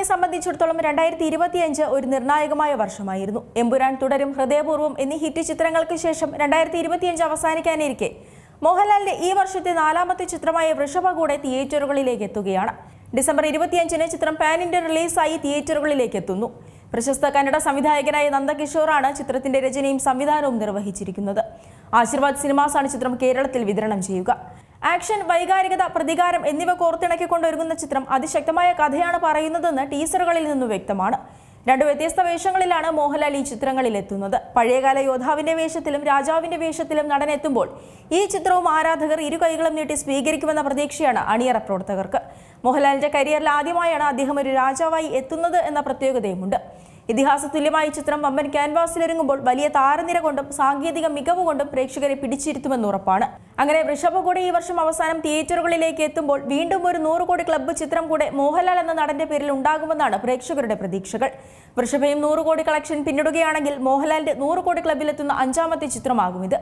സിനിമയെ സംബന്ധിച്ചിടത്തോളം രണ്ടായിരത്തി ഇരുപത്തിയഞ്ച് ഒരു നിർണായകമായ വർഷമായിരുന്നു. എംപുരാൻ തുടരും ഹൃദയപൂർവം എന്നീ ഹിറ്റ് ചിത്രങ്ങൾക്ക് ശേഷം രണ്ടായിരത്തി ഇരുപത്തിയഞ്ച് അവസാനിക്കാനിരിക്കെ. മോഹൻലാലിന്റെ ഈ വർഷത്തെ നാലാമത്തെ ചിത്രമായ വൃഷഭ കൂടെ തിയേറ്ററുകളിലേക്ക് എത്തുകയാണ്. ഡിസംബർ ഇരുപത്തിയഞ്ചിന് ചിത്രം പാൻ ഇന്ത്യ റിലീസായി തിയേറ്ററുകളിലേക്ക് എത്തുന്നു. പ്രശസ്ത കന്നഡ സംവിധായകനായ നന്ദകിഷോറാണ് ചിത്രത്തിന്റെ രചനയും സംവിധാനവും നിർവഹിച്ചിരിക്കുന്നത്. ആശീർവാദ് സിനിമാസാണ് ചിത്രം കേരളത്തിൽ വിതരണം ചെയ്യുക. ആക്ഷൻ വൈകാരികത പ്രതികാരം എന്നിവ കോർത്തിണക്കിക്കൊണ്ടൊരുങ്ങുന്ന ചിത്രം അതിശക്തമായ കഥയാണ് പറയുന്നതെന്ന് ടീസറുകളിൽ നിന്നും വ്യക്തമാണ്. രണ്ട് വ്യത്യസ്ത വേഷങ്ങളിലാണ് മോഹൻലാൽ ഈ ചിത്രങ്ങളിൽ എത്തുന്നത് പഴയകാല യോദ്ധാവിന്റെ വേഷത്തിലും രാജാവിന്റെ വേഷത്തിലും നടനെത്തുമ്പോൾ ഈ ചിത്രവും ആരാധകർ ഇരു കൈകളും നീട്ടി സ്വീകരിക്കുമെന്ന പ്രതീക്ഷയാണ് അണിയറ പ്രവർത്തകർക്ക്. മോഹൻലാലിന്റെ കരിയറിൽ ആദ്യമായാണ് അദ്ദേഹം ഒരു രാജാവായി എത്തുന്നത് എന്ന പ്രത്യേകതയുമുണ്ട്. ഇതിഹാസ തുല്യമായ ചിത്രം വമ്പൻ ക്യാൻവാസിലിറങ്ങുമ്പോൾ വലിയ താരനിര കൊണ്ടും സാങ്കേതിക മികവ് കൊണ്ടും പ്രേക്ഷകരെ പിടിച്ചിരുത്തുമെന്ന് ഉറപ്പാണ്. അങ്ങനെ ഋഷഭ കൂടെ ഈ വർഷം അവസാനം തിയേറ്ററുകളിലേക്ക് എത്തുമ്പോൾ വീണ്ടും ഒരു നൂറ് കോടി ക്ലബ്ബ് ചിത്രം കൂടെ മോഹൻലാൽ എന്ന നടന്റെ പേരിൽ ഉണ്ടാകുമെന്നാണ് പ്രേക്ഷകരുടെ പ്രതീക്ഷകൾ. വൃഷഭയും നൂറ് കോടി കളക്ഷൻ പിന്നിടുകയാണെങ്കിൽ മോഹൻലാലിന്റെ നൂറ് കോടി ക്ലബ്ബിലെത്തുന്ന അഞ്ചാമത്തെ ചിത്രമാകും ഇത്.